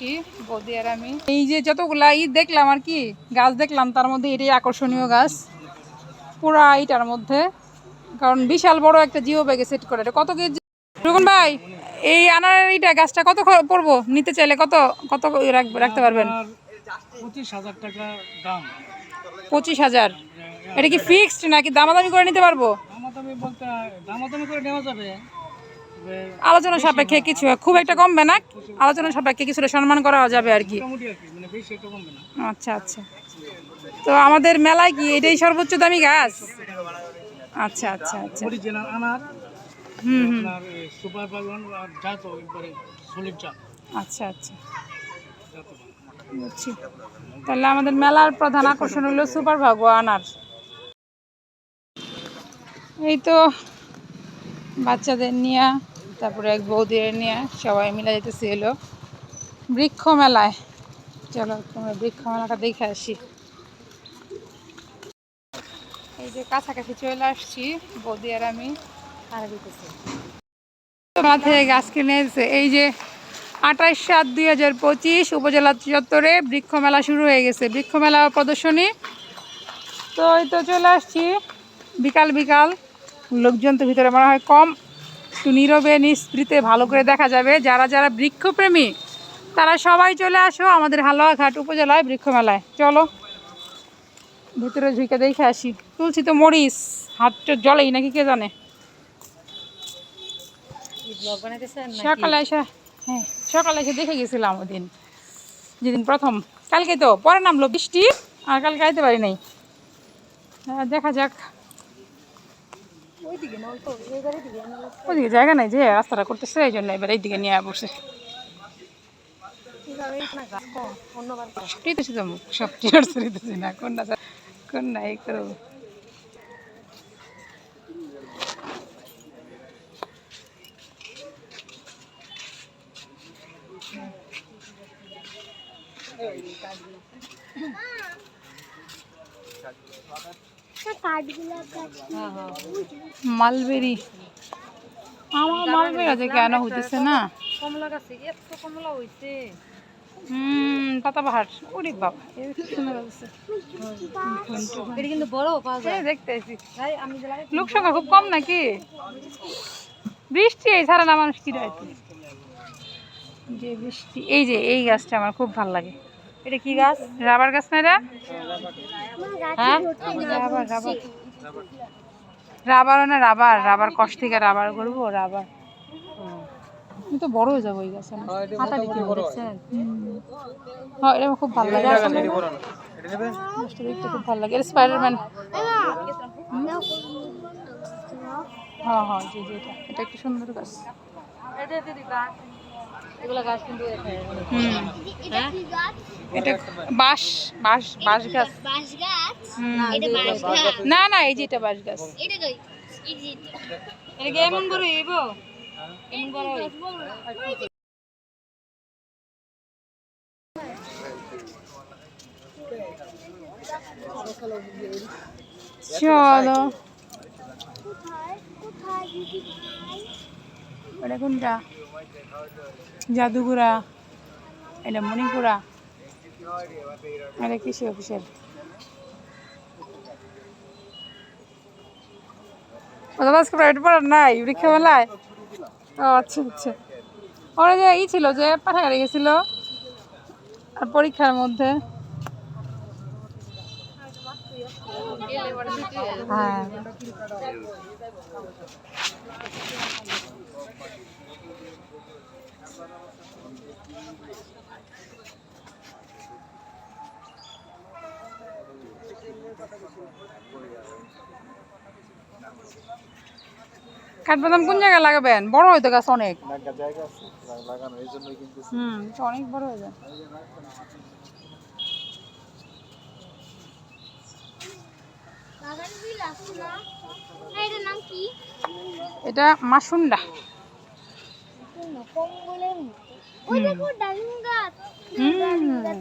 আসছি বৌদি আর আমি। এই যে যতগুলা ঈদ দেখলাম আর কি গাছ দেখলাম তার মধ্যে এটাই আকর্ষণীয় গাছ। পুরা এইটার মধ্যে কারণ বিশাল বড় একটা জিও ব্যাগে সেট করে এটা। কত কেজি? রুকুন ভাই এই আনার এইটা গাছটা কত পড়ব? নিতে চাইলে কত কত রাখতে পারবেন? পঁচিশ হাজার টাকা দাম। পঁচিশ হাজার? এটা কি ফিক্সড নাকি দামাদামি করে নিতে পারব? দামাদামি বলতে দামাদামি করে নেওয়া যাবে। আলোচনা সাপেক্ষে কিছু খুব একটা কমবে না আলোচনা সাপেক্ষে কিছুটা সম্মান করা যাবে আর কি। মানে আচ্ছা আচ্ছা। তো আমাদের মেলায় কি এটাই সর্বোচ্চ দামি গাছ? আচ্ছা আচ্ছা আচ্ছা। হুম হুম। আচ্ছা আচ্ছা। বুঝছি। তাহলে আমাদের মেলার প্রধান আকর্ষণ হলো সুপার ভাগো আনার। এই তো বাচ্চাদের নিয়ে তারপরে এক বৌদির নিয়ে সবাই মিলে যেতেছি এলো। বৃক্ষ মেলায় চলো তোমরা বৃক্ষ মেলাটা দেখে আসি। এই যে কাছাকাছি চলে আসছি, বৌদি আর আমি আর দিতেছি। তোমরা থেকে গাছ কিনে এনেছে। এই যে আঠাশ সাত দুই হাজার পঁচিশ উপজেলা চত্বরে বৃক্ষ মেলা শুরু হয়ে গেছে। বৃক্ষ মেলা প্রদর্শনী। তো এই তো চলে আসছি। বিকাল বিকাল। লোকজন তো ভিতরে মনে হয় কম। একটু নীরবে নিস্পৃতে ভালো করে দেখা যাবে। যারা যারা বৃক্ষপ্রেমী তারা সবাই চলে আসো আমাদের হালুয়াঘাট উপজেলায় বৃক্ষমেলায়। চলো। ভিতরে ঝুঁকে দেখে আসি। তুলছি তো মরিস হাতটা জলেই নাকি কে জানে? সকালে এসে হ্যাঁ সকালে এসে দেখে গেছিলাম ওদিন যেদিন প্রথম। কালকে তো পরে নামলো বৃষ্টি আর কালকে আইতে পারি নাই। দেখা যাক। ওইদিকে জায়গা নাই যে রাস্তাটা করতেছে এই জন্য এবার এইদিকে নিয়ে পড়ছে সবটাই তো সবটি দিতেছি না কোন না কোন না এই করব মালবেরি। আমার মালবেরি আছে কেন হইতেছে না? কমলা গাছে এত কমলা হইছে? হুম পাতাবাহার। ওরে বাবা এই কি সুন্দর আছে এটা কিন্তু বড় পাওয়া যায়। দেখতে আছি ভাই আমি যে লোক সংখ্যা খুব কম নাকি? বৃষ্টি এই সারা না মানুষ কি রাইতে? যে বৃষ্টি এই যে এই গাছটা আমার খুব ভালো লাগে। এটা কি গাছ? রাবার গাছ না এটা? হ্যাঁ? রাবার রাবার রাবারও না রাবার। রাবার কষ থেকে রাবার করব রাবার। আমি তো বড় হয়ে যাব এই গাছে দেখছেন হ্যাঁ এটা আমার খুব ভালো লাগে। দেখতে খুব ভালো লাগে। এটা স্পাইডারম্যান হ্যাঁ হ্যাঁ জি জি এটা। এটা একটা সুন্দর গাছ। এটা দিদি গাছ এটা বাঁশ বাঁশ বাঁশ গাছ। বাঁশ গাছ? হুম। এটা বাঁশ গাছ। না না এই যে এটা বাঁশ গাছ। এটা এমন বড় হইব এমন বড়। চলো। কোথায়? কোথায়? কোথায়? এটা কোনটা? জাদুগুড়া এটা মণিপুরা, এটা কৃষি অফিসের। নাই মেলায় ও আচ্ছা আচ্ছা। ওরা যে ই ছিল, যে আর পরীক্ষার মধ্যে। হ্যাঁ। কাঠবাদাম কোন জায়গায় লাগাবেন? বড় হয়তো গাছ অনেক। হুম অনেক বড় হয়ে যায়। এটা মাসুন্ডা। ওই দেখো ডালিম গাছ। ডালিম এটা গাছ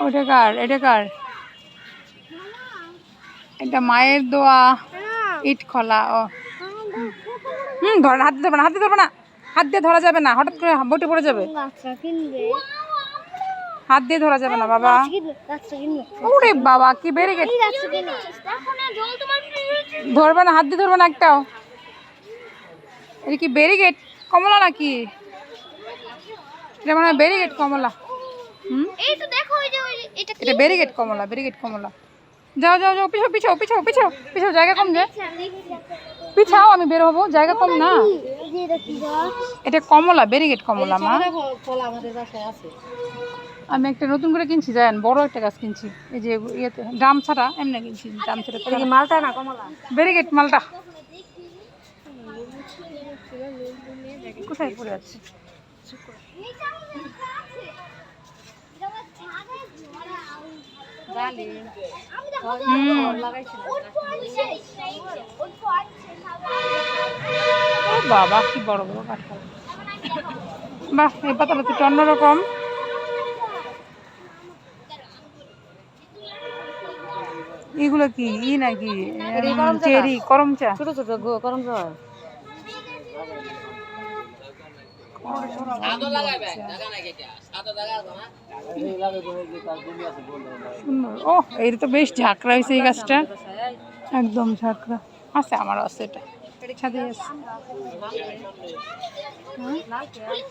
ওটা কার? এটা কার? এটা মায়ের দোয়া। হ্যাঁ। ইট খোলা ও। হ্যাঁ হুম ধর হাত দিয়ে ধরবে না হাত দিয়ে ধরবে না হাত দিয়ে ধরা যাবে না হঠাৎ করে বটে পড়ে যাবে। হাত দিয়ে ধরা যাবে না বাবা। ওরে বাবা কি বেড়ে গেছে? ধরবে না হাত দিয়ে ধরবে না একটাও। এটা কি ব্যারিগেট কমলা নাকি? এটা মনে ব্যারিগেট কমলা। হুম? এটা ব্যারিগেট কমলা ব্যারিগেট কমলা। যাও যাও যাও পিছাও পিছাও পিছাও পিছাও পিছাও জায়গা কম যে পিছাও আমি বের হব জায়গা কম না। এটা এটা কমলা ব্যারিগেট কমলা মা। আমি একটা নতুন করে কিনছি জানেন বড় একটা গাছ কিনছি। এই যে ইয়েতে ড্রাম ছাড়া এমনি কিনছি ড্রাম ছাড়া। মালটা না কমলা? ব্যারিগেট মালটা। কোথায় পড়ে আছে? বাবা কি বড় বড় কাঠফল বাহ এই পাতাটা তো অন্যরকম এগুলো কি? ই নাকি? চেরি করমচা ছোট ছোট গো করম হয় সুন্দর। ও তো বেশ ঝাঁকড়া হয়েছে এই গাছটা। একদম ঝাঁকড়া। আছে আমারও আছে এটা। ছাদে আছে।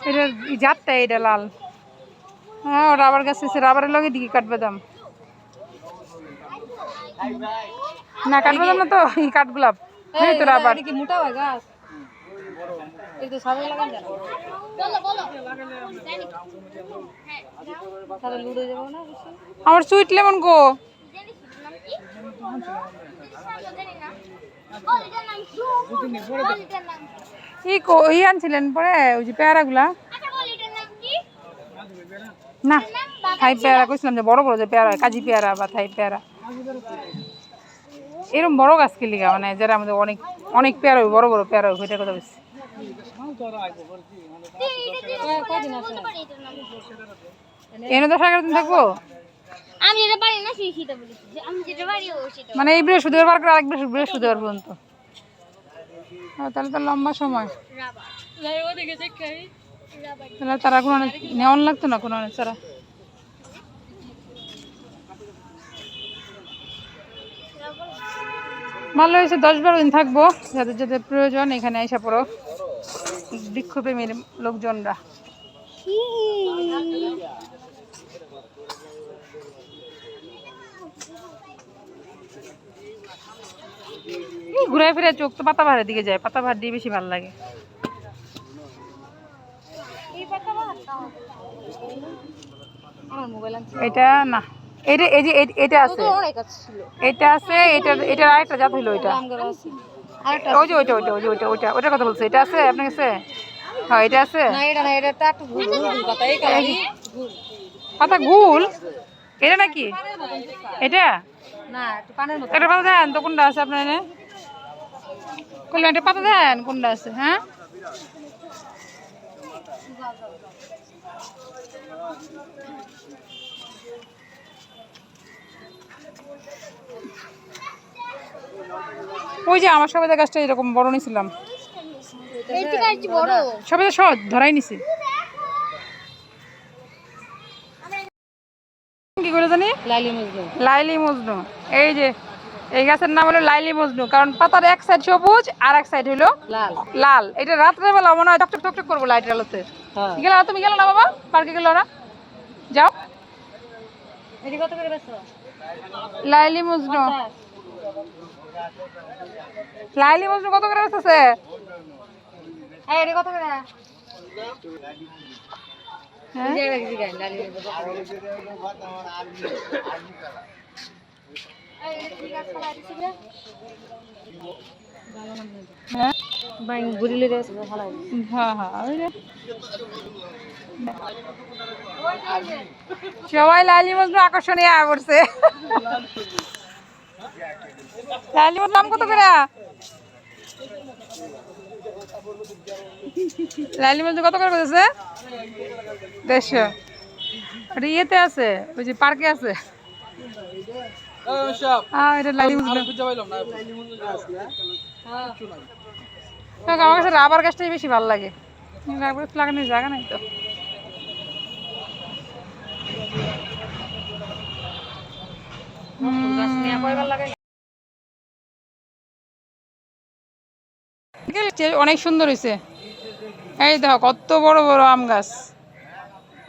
এটা জাতটা এটা লাল। হ্যাঁ রাবার গাছ আছে রাবারের লগে দিকে কাঠবাদাম না কাঠবাদাম না তো এই কাঠগোলাপ হ্যাঁ তো রাবার। কি মোটা হয় গাছ? এই তো সাদা লাগান জানো বলো বলো জানি তাহলে লুড়ে যাব না আমার সুইট লেমন গো? ই আনছিলেন পরে ওই যে পেয়ারাগুলা। না থাই পেয়ারা কইছিলাম যে বড় বড় যে পেয়ারা কাজি পেয়ারা বা থাই পেয়ারা। এরকম বড় গাছ কি লিগা? মানে যারা আমাদের অনেক অনেক পেয়ারা বড় বড় পেয়ারা ওইটার কথা বলছি? এনে দশ এগারো দিন থাকব? আমি যেটা পারি না সেই সেটা বলেছি আমি যেটা পারি ও সেটা মানে এই বৃহস্পতিবার বার করে আরেক বৃহস্পতি- বৃহস্পতিবার পর্যন্ত। তাহলে তো লম্বা সময়। তাহলে তারা কোনো নেওয়ান লাগতো না কোনো তারা? ভালো হয়েছে দশ বারো দিন থাকব। যাদের যাদের প্রয়োজন এখানে এসে পড়ো। বৃক্ষপ্রেমীর লোকজনরা। এই ঘুরে ফিরে চোখ তো পাতা ভাড়ের দিকে যায় পাতা ভাড় দিয়ে বেশি ভালো লাগে। এটা না। এটা এই যে এটা আছে। এটা আছে এটা এটার আরেকটা জাত হইল এটা। ওই যে ওইটা ওইটা ওই যে ওইটা ওইটা ওইটার কথা বলছে। এটা আছে আপনার কাছে? হ্যাঁ এটা আছে। এটা এটা পাতা গুল এটা নাকি? এটা? একটা পাতা দেন তো কোনটা আছে আপনার এনে? একটা পাতা দেন কোনটা আছে হ্যাঁ? ওই যে আমার সবাই গাছটা এরকম বড় আসছি সবাই সব ধরাই নিছি। কি করে জানি? লাইলি মজনু। এই যে এই গাছের নাম হলো লাইলি মজনু কারণ পাতার এক সাইড সবুজ আর এক সাইড হলো লাল। এটা রাত্রে বেলা মনে হয় টকটক টকটক করব লাইটের আলোতে। হ্যাঁ। গেল তুমি গেলো না বাবা? পার্কে গেলো না? যাও। কত করে লাইলি মজনু। লাইলি মজনু কত করে এটি কত করে? হ্যাঁ? যে রাখি গাই লালি মজনু হ্যাঁ হ্যাঁ হ্যাঁ। সবাই লালি মজনু আকর্ষণীয় আয় করছে লালি মজনু নাম কত করে? লালি মজনু কত করে করেছে দেড়শো। এটা ইয়েতে আছে ওই যে পার্কে আছে। হ্যাঁ তবে আমার কাছে রাবার গাছটাই বেশি ভালো লাগে। রাবার গাছ লাগানোর জায়গা নাই তো। অনেক সুন্দর হয়েছে। এই দেখো, কত বড় বড় আম গাছ।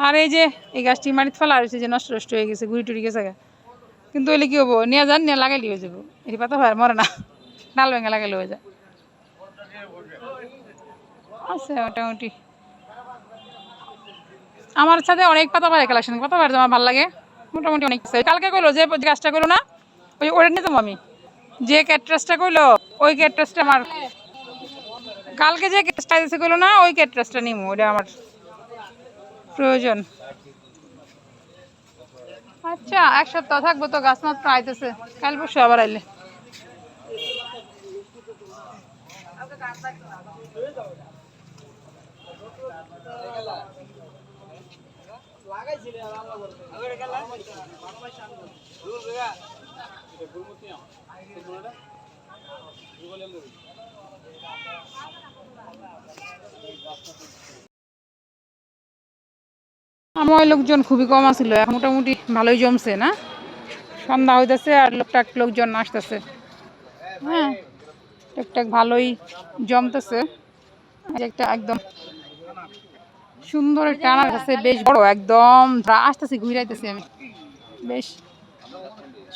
আর এই যে, এই গাছটি মাটিতে ফেলা রয়েছে যে নষ্ট নষ্ট হয়ে গেছে ঘুরি টুরি গেছে কিন্তু ওইলে কি হব? নিয়ে যান, নিয়ে লাগাইলে হয়ে যাব। এই পাতা ভাই মরে না। ডাল ভেঙে লাগাইলে হয়ে যায়। আছে মোটামুটি। আমার সাথে অনেক পাতা পায়ের কালেকশন পাতা পায়ের আমার ভালো লাগে। মোটামুটি অনেক। কালকে কইলো যে গাছটা করল না, ওই ওটা যাব আমি। যে ক্যাটরাসটা কইলো, ওই ক্যাটরাসটা আমার। কালকে যে ক্যাটরাসটা দিতে কইলো না, ওই ক্যাটরাসটা নিমু ওটা আমার প্রয়োজন। আচ্ছা এক সপ্তাহ থাকব তো, গাছ মাত্র আইতেছে। কাল পরশু আবার আইলে। আমার লোকজন খুবই কম আছিল এখন মোটামুটি ভালোই জমছে না? সন্ধ্যা হইতেছে আর লোকটাক লোকজন আসতেছে। হ্যাঁ টুকটাক ভালোই জমতেছে। একটা একদম সুন্দর একটা আনার কাছে বেশ বড় একদম আসতেছি ঘুরাইতেছি আমি। বেশ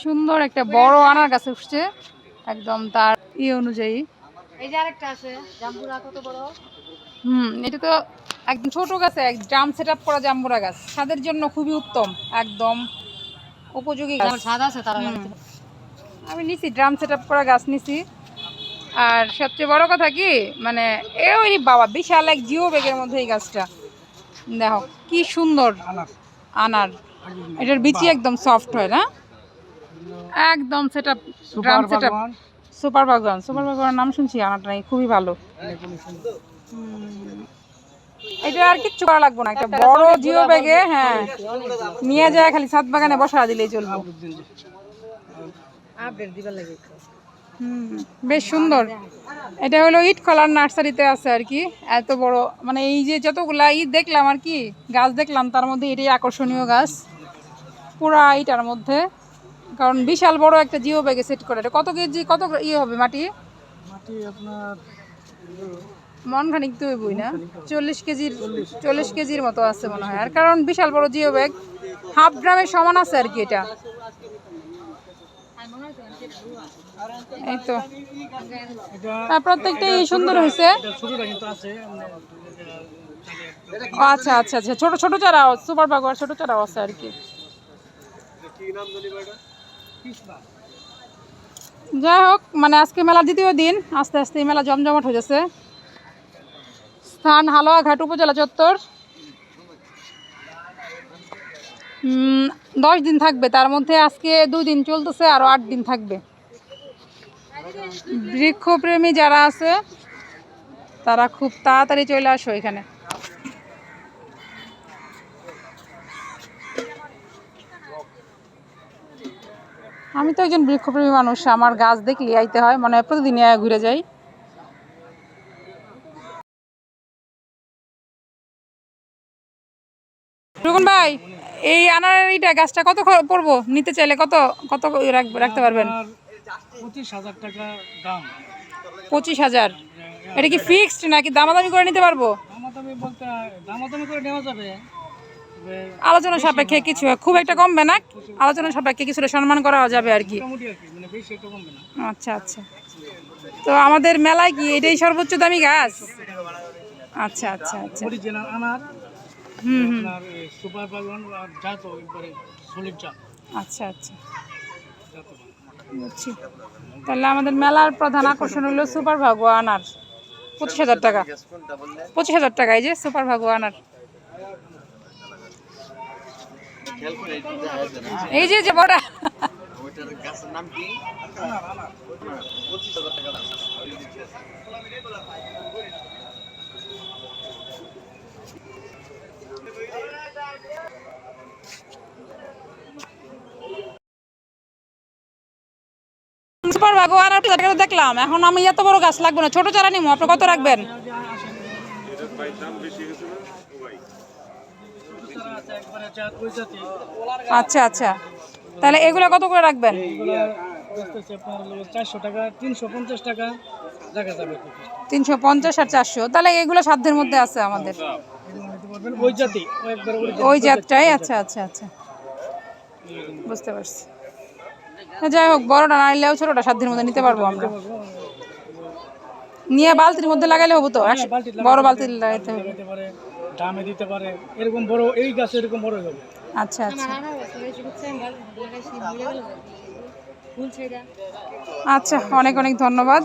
সুন্দর একটা বড় আনার গাছে উঠছে একদম তার ই অনুযায়ী। এই যে আরেকটা আছে জাম্বুরা কত বড়? হুম এটা তো একদম ছোট গাছে এক ড্রাম সেট আপ করা জাম্বুরা গাছ। ছাদের জন্য খুবই উত্তম একদম উপযোগী গাছ। ছাদ আছে তারা আমি নিছি ড্রাম সেট আপ করা গাছ নিছি। আর সবচেয়ে বড় কথা কি মানে এ ওই বাবা বিশাল এক জিও ব্যাগের মধ্যে এই গাছটা। দেখো কি সুন্দর আনার। এটার বিচি একদম সফট হয়? না একদম set drum set up super বাগান সুপার বাগানের নাম শুনছি আনারটা নাকি খুবই ভালো। এটা আর কিচ্ছু করা লাগবে না একটা বড় জিও ব্যাগে হ্যাঁ। নিয়ে যায় খালি ছাদ বাগানে বসা দিলেই চলবে। আপডেট দিবার লাগে বেশ সুন্দর। এটা হলো ইট কলার নার্সারিতে আছে আর কি এত বড়। মানে এই যে যতগুলা ইট দেখলাম আর কি গাছ দেখলাম তার মধ্যে এটাই আকর্ষণীয় গাছ। পুরা ইটার মধ্যে কারণ বিশাল বড় একটা জিও ব্যাগে সেট করে। এটা কত কেজি কত ইয়ে হবে মাটি? মাটি আপনার মন খানিক তো বই না? চল্লিশ কেজির চল্লিশ। কেজির মতো আছে মনে হয়। আর কারণ বিশাল বড় জিও ব্যাগ হাফ গ্রামের সমান আছে আর কি এটা। এই তো। আর প্রত্যেকটাই সুন্দর হয়েছে। আচ্ছা আচ্ছা আচ্ছা ছোট ছোট চারাও সুপার বাগোয়ার ছোট চারাও আছে আর কি। যাই হোক মানে আজকে মেলার দ্বিতীয় দিন, আস্তে আস্তে মেলা জমজমাট হয়ে যাচ্ছে। স্থান হালুয়াঘাট উপজেলা চত্বর। দশ দিন থাকবে। তার মধ্যে আজকে দুই দিন চলতেছে আরও আট দিন থাকবে। বৃক্ষপ্রেমী যারা আছে, তারা খুব তাড়াতাড়ি চলে আসো এখানে। আমি তো একজন বৃক্ষপ্রেমী মানুষ, আমার গাছ দেখলে আইতে হয় মানে প্রতিদিন আয়া ঘুরে যাই। রুকুন ভাই এই আনার এইটা গাছটা কত পড়ব? নিতে চাইলে কত কত রাখতে পারবেন? পঁচিশ হাজার টাকা দাম। পঁচিশ হাজার। এটা কি ফিক্সড নাকি দামাদামি করে নিতে পারব? দামাদামি বলতে দামাদামি করে নেওয়া যাবে। আলোচনা সাপেক্ষে কিছু খুব একটা কমবে না। আলোচনা সাপেক্ষে কিছুটা সম্মান করা যাবে আর কি। মানে আচ্ছা আচ্ছা। তো আমাদের মেলায় কি এটাই সর্বোচ্চ দামি গাছ? আচ্ছা আচ্ছা আচ্ছা। আপনার সুপার বাগান আর জাত একবারে সলিড জাত। আচ্ছা আচ্ছা। বুঝছি। তাহলে আমাদের মেলার প্রধান আকর্ষণ হলো সুপার ভাগো আনার পঁচিশ হাজার টাকা। পঁচিশ হাজার টাকা এই যে সুপার ভাগো আনার এই যে যে বড়। নাম কি পঁচিশ হাজার টাকা দাম। সুপার ভাগো আর দেখলাম। এখন আমি এত বড় গাছ লাগবে না ছোট চারা নিবো আপনি কত রাখবেন? আচ্ছা আচ্ছা। তাহলে এগুলো কত করে রাখবেন? তিনশো পঞ্চাশ আর চারশো। তাহলে এগুলো সাধ্যের মধ্যে আছে আমাদের। ওই জাতটাই আচ্ছা আচ্ছা আচ্ছা। বুঝতে পারছি। যাই হোক বড়টা না নিলেও ছোটটা সাত দিনের মধ্যে নিতে পারব আমরা। নিয়ে বালতির মধ্যে লাগাইলে হব তো বড় বালতি লাগাইতে হবে। দামে দিতে পারে এরকম বড় এই গাছ এরকম বড় হবে। আচ্ছা আচ্ছা। আচ্ছা অনেক অনেক ধন্যবাদ।